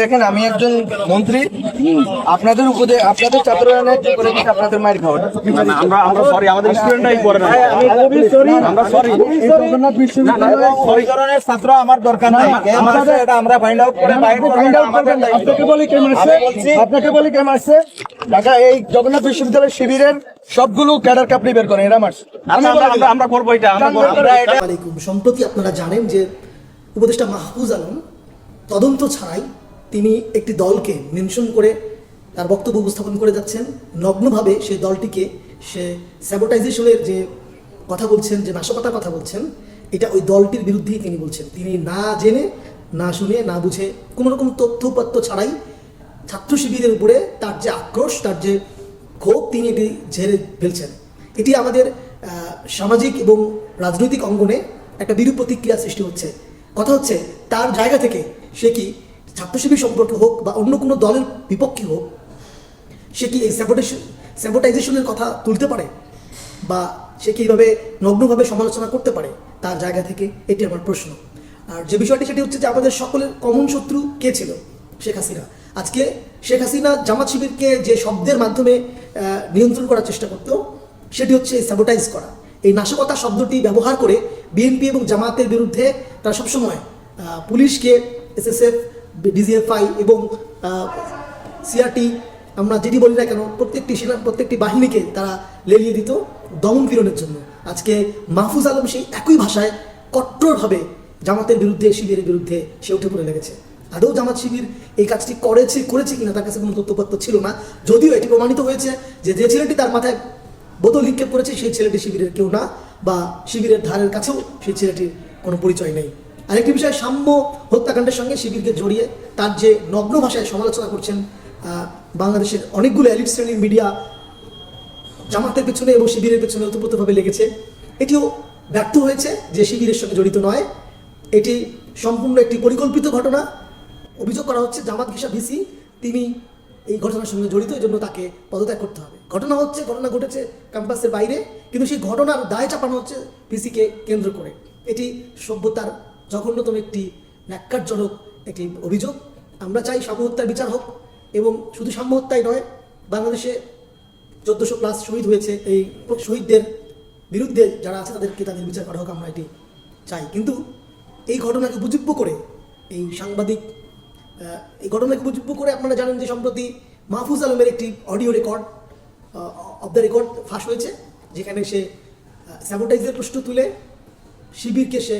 দেখেন আমি একজন মন্ত্রী। আপনাদের উপদে আপনাদের ছাত্ররা করে দিচ্ছে আপনাদের মায়ের খাওয়াটা আমরা আমরা সরি আমাদের স্টুডেন্টরাই করে না। আমরা সরি ধরনের ছাত্র আমার দরকার নাই। আমাদের এটা আমরা ফাইন্ড আউট করে ফাইন্ড আউট করবেন আপনাকে বলি কে মারছে আপনাকে বলি কে মারছে ঢাকা এই জগন্নাথ বিশ্ববিদ্যালয়ের শিবিরের সবগুলো ক্যাডার বের করেন এরা মারছে আমরা আমরা আমরা করব এটা আমরা করব। আমরা এটা আলাইকুম। সম্প্রতি আপনারা জানেন যে উপদেষ্টা মাহফুজ আলম তদন্ত ছাড়াই তিনি একটি দলকে মেনশন করে তার বক্তব্য উপস্থাপন করে যাচ্ছেন। নগ্নভাবে সেই দলটিকে সে স্যাবোটাইজেশনের যে কথা বলছেন যে নাশকতার কথা বলছেন এটা ওই দলটির বিরুদ্ধেই তিনি বলছেন। তিনি না জেনে না শুনে না বুঝে কোনো রকম তথ্য উপাত্ত ছাড়াই ছাত্র শিবিরের উপরে তার যে আক্রোশ, তার যে ক্ষোভ তিনি এটি ঝেড়ে ফেলছেন। এটি আমাদের সামাজিক এবং রাজনৈতিক অঙ্গনে একটা বিরূপ প্রতিক্রিয়া সৃষ্টি হচ্ছে। কথা হচ্ছে, তার জায়গা থেকে সে কি ছাত্র শিবির সম্পর্কে হোক বা অন্য কোনো দলের বিপক্ষে হোক, সে কি এই স্যাবোটেশন স্যাবোটাইজেশনের কথা তুলতে পারে? বা সে কি এইভাবে নগ্নভাবে সমালোচনা করতে পারে? তার জায়গা থেকে এটি আমার প্রশ্ন। আর যে বিষয়টি, সেটি হচ্ছে যে আমাদের সকলের কমন শত্রু কে ছিল? শেখ হাসিনা। আজকে শেখ হাসিনা জামাত শিবিরকে যে শব্দের মাধ্যমে নিয়ন্ত্রণ করার চেষ্টা করতো সেটি হচ্ছে স্যাবোটাইজ করা। এই নাশকতা শব্দটি ব্যবহার করে বিএনপি এবং জামাতের বিরুদ্ধে তারা সবসময় পুলিশকে এসএসএফ ডিজিএফআই এবং সিআরটি আমরা যেটি বলি না কেন, প্রত্যেকটি সেনা, প্রত্যেকটি বাহিনীকে তারা লেলিয়ে দিত দমন পীড়নের জন্য। আজকে মাহফুজ আলম সেই একই ভাষায় কট্টরভাবে জামাতের বিরুদ্ধে, শিবিরের বিরুদ্ধে সে উঠে পড়ে লেগেছে। আদৌ জামাত শিবির এই কাজটি করেছে করেছে কিনা তার কাছে কোনো তথ্যপত্র ছিল না। যদিও এটি প্রমাণিত হয়েছে যে যে ছেলেটি তার মাথায় বোতল নিক্ষেপ করেছে, সেই ছেলেটি শিবিরের কেউ না বা শিবিরের ধারের কাছেও সেই ছেলেটির কোনো পরিচয় নেই। আরেকটি বিষয়, সাম্য হত্যাকাণ্ডের সঙ্গে শিবিরকে জড়িয়ে তার যে নগ্ন ভাষায় সমালোচনা করছেন বাংলাদেশের অনেকগুলো এলিট শ্রেণির মিডিয়া জামাতের পেছনে এবং শিবিরের পেছনে ওতপ্রোতভাবে লেগেছে। এটিও ব্যর্থ হয়েছে যে শিবিরের সঙ্গে জড়িত নয়। এটি সম্পূর্ণ একটি পরিকল্পিত ঘটনা। অভিযোগ করা হচ্ছে জামাত ঘিসা ভিসি তিনি এই ঘটনার সঙ্গে জড়িত, এই জন্য তাকে পদত্যাগ করতে হবে। ঘটনা হচ্ছে, ঘটনা ঘটেছে ক্যাম্পাসের বাইরে, কিন্তু সেই ঘটনার দায় চাপানো হচ্ছে ভিসিকে কেন্দ্র করে। এটি সভ্যতার জঘন্যতম একটি ন্যাক্কারজনক একটি অভিযোগ। আমরা চাই সাম্য হত্যার বিচার হোক, এবং শুধু সাম্যহত্যাই নয়, বাংলাদেশে চোদ্দশো প্লাস শহীদ হয়েছে। এই শহীদদের বিরুদ্ধে যারা আছে, তাদেরকে তাদের বিচার করা হোক, আমরা এটি চাই। কিন্তু এই ঘটনাকে উপজীব্য করে এই সাংবাদিক এই ঘটনাকে উপজীব্য করে আপনারা জানেন যে সম্প্রতি মাহফুজ আলমের একটি audio record off the record ফাঁস হয়েছে, যেখানে সে স্যাবোটাইজের প্রশ্ন তুলে শিবিরকে সে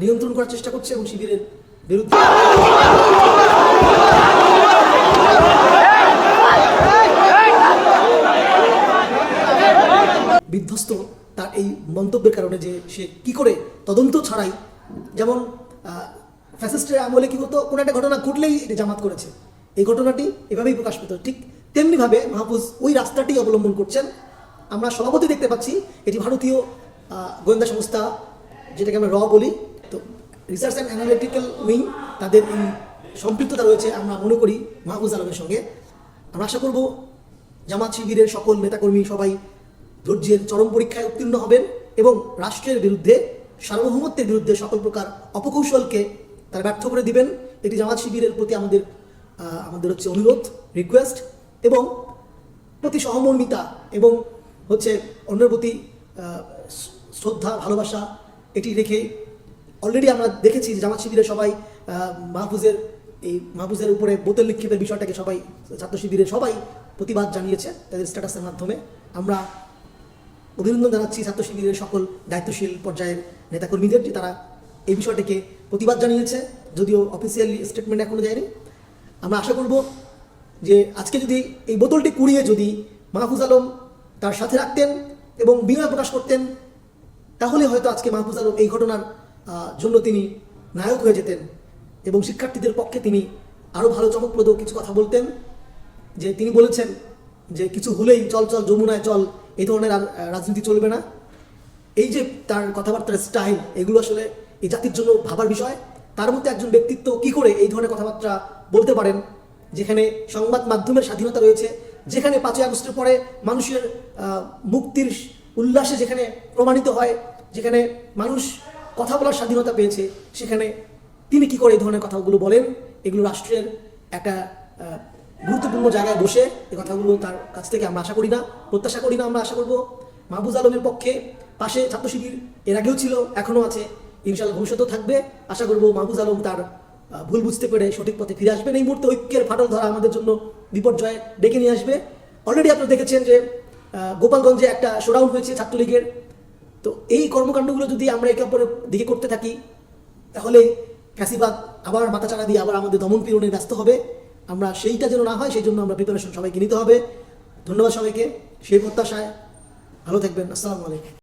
নিয়ন্ত্রণ করার চেষ্টা করছে এবং শিবিরের বিরুদ্ধে বিধ্বস্ত তার এই মন্তব্যের কারণে যে সে কি করে তদন্ত ছাড়াই যেমন ফ্যাসিস্টের আমলে কি হতো? কোনো একটা ঘটনা ঘটলেই এটা জামাত করেছে। এই ঘটনাটি এভাবেই প্রকাশ পেত। ঠিক তেমনিভাবে মাহফুজ ওই রাস্তাটি অবলম্বন করছেন। আমরা সভাপতি দেখতে পাচ্ছি, এটি ভারতীয় গোয়েন্দা সংস্থা, যেটাকে আমরা র বলি। তো রিসার্চ অ্যান্ড অ্যানালিটিক্যাল উইং তাদের এই সম্পৃক্ততা রয়েছে আমরা মনে করি মাহফুজ আলমের সঙ্গে। আমরা আশা করব জামাত শিবিরের সকল নেতাকর্মী সবাই ধৈর্যের চরম পরীক্ষায় উত্তীর্ণ হবেন এবং রাষ্ট্রের বিরুদ্ধে সার্বভৌমত্বের বিরুদ্ধে সকল প্রকার অপকৌশলকে তারা ব্যর্থ করে দিবেন। এটি জামাত শিবিরের প্রতি আমাদের আমাদের হচ্ছে অনুরোধ রিকোয়েস্ট এবং প্রতি সহমর্মিতা এবং হচ্ছে অন্যের প্রতি শ্রদ্ধা, ভালোবাসা এটি রেখে অলরেডি আমরা দেখেছি জামাত শিবিরের সবাই মাহফুজের এই মাহফুজের উপরে বোতল নিক্ষেপের বিষয়টাকে সবাই, ছাত্র শিবিরের সবাই প্রতিবাদ জানিয়েছে তাদের স্ট্যাটাসের মাধ্যমে। আমরা অভিনন্দন জানাচ্ছি ছাত্র শিবিরের সকল দায়িত্বশীল পর্যায়ের নেতাকর্মীদের যে তারা এই বিষয়টিকে প্রতিবাদ জানিয়েছে, যদিও অফিসিয়ালি স্টেটমেন্ট এখনও দেয়নি। আমরা আশা করব যে আজকে যদি এই বোতলটি কুড়িয়ে যদি মাহফুজ আলম তার সাথে রাখতেন এবং বিনয় প্রকাশ করতেন, তাহলে হয়তো আজকে মাহফুজ আলম এই ঘটনার জন্য তিনি নায়ক হয়ে যেতেন এবং শিক্ষার্থীদের পক্ষে তিনি আরও ভালো চমকপ্রদ কিছু কথা বলতেন, যে তিনি বলেছেন যে কিছু হলেই চল চল, যমুনায় চল, এই ধরনের রাজনীতি চলবে না। এই যে তার কথাবার্তার স্টাইল এগুলো আসলে এই জাতির জন্য ভাবার বিষয়। তার মধ্যে একজন ব্যক্তিত্ব কি করে এই ধরনের কথাবার্তা বলতে পারেন? যেখানে সংবাদ মাধ্যমের স্বাধীনতা রয়েছে, যেখানে পাঁচই আগস্টের পরে মানুষের মুক্তির উল্লাসে যেখানে প্রমাণিত হয়, যেখানে মানুষ কথা বলার স্বাধীনতা পেয়েছে, সেখানে তিনি কি করে এই ধরনের কথাগুলো বলেন? এগুলো রাষ্ট্রের একটা গুরুত্বপূর্ণ জায়গায় বসে এই কথাগুলো তার কাছ থেকে আমরা আশা করি না, প্রত্যাশা করি না আমরা আশা করব। মাহবুজ আলমের পক্ষে পাশে ছাত্র শিবির এর আগেও ছিল, এখনও আছে। ইনশাল্লাহ ভবিষ্যতেও থাকবে। আশা করব মাহবুজ আলম তার ভুল বুঝতে পেরে সঠিক পথে ফিরে আসবেন। এই মুহূর্তে ঐক্যের ফাটল ধরা আমাদের জন্য বিপর্যয় ডেকে নিয়ে আসবে। অলরেডি আপনারা দেখেছেন যে গোপালগঞ্জে একটা শোডাউন হয়েছে ছাত্রলীগের। তো এই কর্মকাণ্ডগুলো যদি আমরা একে অপরের দিকে করতে থাকি, তাহলে ফ্যাসিবাদ আবার মাথাচাড়া দিয়ে আবার আমাদের দমন পীড়নে ব্যস্ত হবে। আমরা সেইটা যেন না হয়, সেই জন্য আমরা প্রিপারেশন সবাইকে নিতে হবে। ধন্যবাদ সবাইকে। সেই প্রত্যাশায় ভালো থাকবেন। আসসালামু আলাইকুম।